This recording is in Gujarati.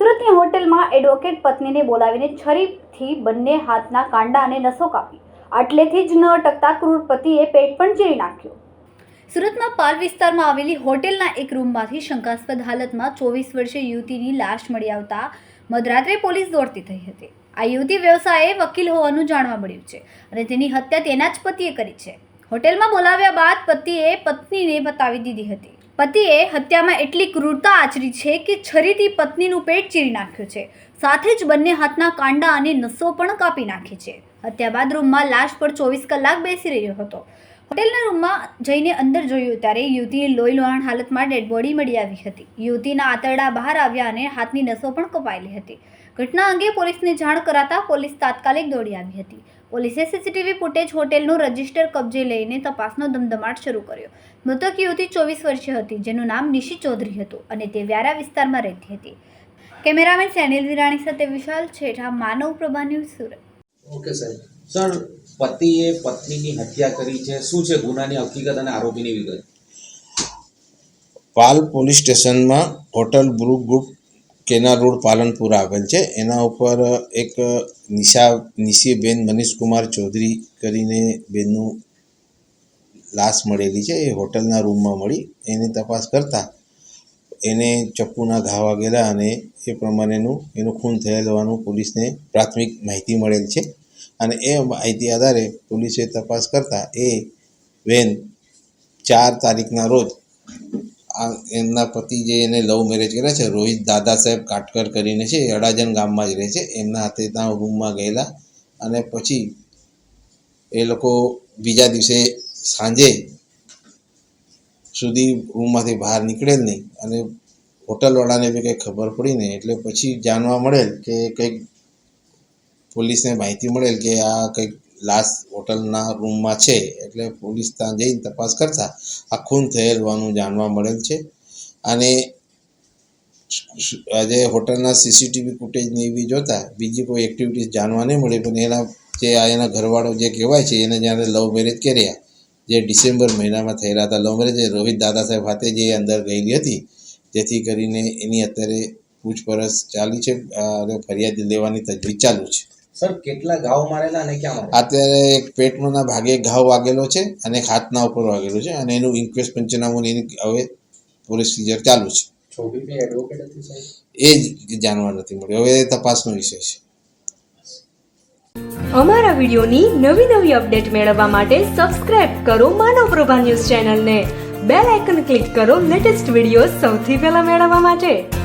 સુરતની હોટેલમાં એડવોકેટ પત્નીને બોલાવીને છરીથી બંને હાથના કાંડા અને નસો કાપી. આટલેથી જ ન અટકતા ક્રૂર પતિએ પેટ પણ ચીરી નાખ્યો. સુરતમાં પાલ વિસ્તારમાં આવેલી હોટેલના એક રૂમમાંથી શંકાસ્પદ હાલતમાં ચોવીસ વર્ષીય યુવતીની લાશ મળી આવતા મધરાત્રે પોલીસ દોડતી થઈ હતી. આ યુવતી વ્યવસાયે વકીલ હોવાનું જાણવા મળ્યું છે અને તેની હત્યા તેના જ પતિએ કરી છે. હોટેલમાં બોલાવ્યા બાદ પતિએ પત્નીને બતાવી દીધી હતી. પતિએ હત્યામાં એટલી ક્રૂરતા આચરી છે કે છરીથી પત્નીનું પેટ ચીરી નાખ્યું છે. સાથે જ બંને હાથના કાંડા અને નસો પણ કાપી નાખી છે. હત્યા બાદ રૂમમાં લાશ પર ચોવીસ કલાક બેસી રહ્યો હતો. હોટેલના રૂમમાં જઈને અંદર જોયું ત્યારે યુવતીની લોહી લોહાણ હાલતમાં ડેડ બોડી મળી આવી હતી. યુવતીના આંતરડા બહાર આવ્યા અને હાથની નસો પણ કપાયેલી હતી. ઘટના અંગે પોલીસને જાણ કરાતા પોલીસ તાત્કાલિક દોડી આવી હતી. પોલીસે સીસીટીવી ફૂટેજ હોટેલનું રજિસ્ટર કબજે લઈને તપાસનો ધમધમાટ શરૂ કર્યો. મૃતક યુવતી ચોવીસ વર્ષીય હતી જેનું નામ નિશી ચૌધરી હતું અને તે વ્યારા વિસ્તારમાં રહેતી હતી. કેમેરામેન સેનિલ વિરાણી સાથે વિશાલ છેઠા માનવ પ્રભા ન્યૂઝ સુરત. ઓકે સાહેબ. સર પતિએ પત્નીની હત્યા કરી છે. શું છે ગુનાની હકીકત અને આરોપીની વિગત? પાલ પોલીસ સ્ટેશનમાં હોટલ બ્રુ ગ્રુપ કેના રોડ પાલનપુર આવેલ છે. એના ઉપર એક નિશા, નિશીબેન મનીષકુમાર ચૌધરી કરીને બેનનું લાશ મળેલી છે. એ હોટલના રૂમમાં મળી. એની તપાસ કરતાં એને ચપ્પુના ઘા વાગેલા અને એ પ્રમાણેનું એનું ખૂન થયેલ હોવાનું પોલીસને પ્રાથમિક માહિતી મળેલ છે. અને એ માહિતી આધારે પોલીસે તપાસ કરતાં એ બેન ચાર તારીખના રોજ આ એમના પતિ જે એને લવ મેરેજ કર્યા છે, રોહિત દાદા સાહેબ કાટકર કરીને છે એ અડાજણ ગામમાં જ રહે છે, એમના હાથે ત્યાં રૂમમાં ગયેલા અને પછી એ લોકો બીજા દિવસે સાંજે સુધી રૂમમાંથી બહાર નીકળેલ નહીં અને હોટલવાળાને બી કંઈ ખબર પડી નહીં, એટલે પછી જાણવા મળેલ કે કંઈક પોલીસને માહિતી મળેલ કે આ કંઈક લાશ હોટલના રૂમમાં છે, એટલે પોલીસ ત્યાં જઈને તપાસ કરતા આ ખૂન થયેલ હોવાનું જાણવા મળેલ છે. અને આજે હોટલના સીસીટીવી ફૂટેજને એવી જોતા બીજી કોઈ એક્ટિવિટીઝ જાણવા નહીં મળી, પણ એના જે આ એના ઘરવાળો જે કહેવાય છે, એને જ્યારે લવ મેરેજ કર્યા, જે ડિસેમ્બર મહિનામાં થયેલા હતા લવ મેરેજ રોહિત દાદા સાહેબ હાથે જે અંદર ગયેલી હતી, જેથી કરીને એની અત્યારે પૂછપરછ ચાલી છે, અને ફરિયાદ લેવાની તજવીજ ચાલુ છે. સર કેટલા ઘાવ મારેલા અને ક્યાં મારેલા? અત્યારે એક પેટના ભાગે ઘાવ વાગેલો છે અને એક હાથના ઉપર વાગેલો છે અને એનું ઇન્ક્વેસ્ટ પંચનામું એની હવે પ્રોસિજર ચાલુ છે. છોકરી એડવોકેટ હતી સાહેબ? એ જ જાણવા નથી મળ્યું. હવે એ તપાસનો વિષય છે. અમારા વિડીયોની નવી નવી અપડેટ મેળવવા માટે સબસ્ક્રાઇબ કરો માનવ પ્રભા ન્યૂઝ ચેનલને. બેલ આઇકન ક્લિક કરો લેટેસ્ટ વીડિયો સૌથી પહેલા મેળવવા માટે.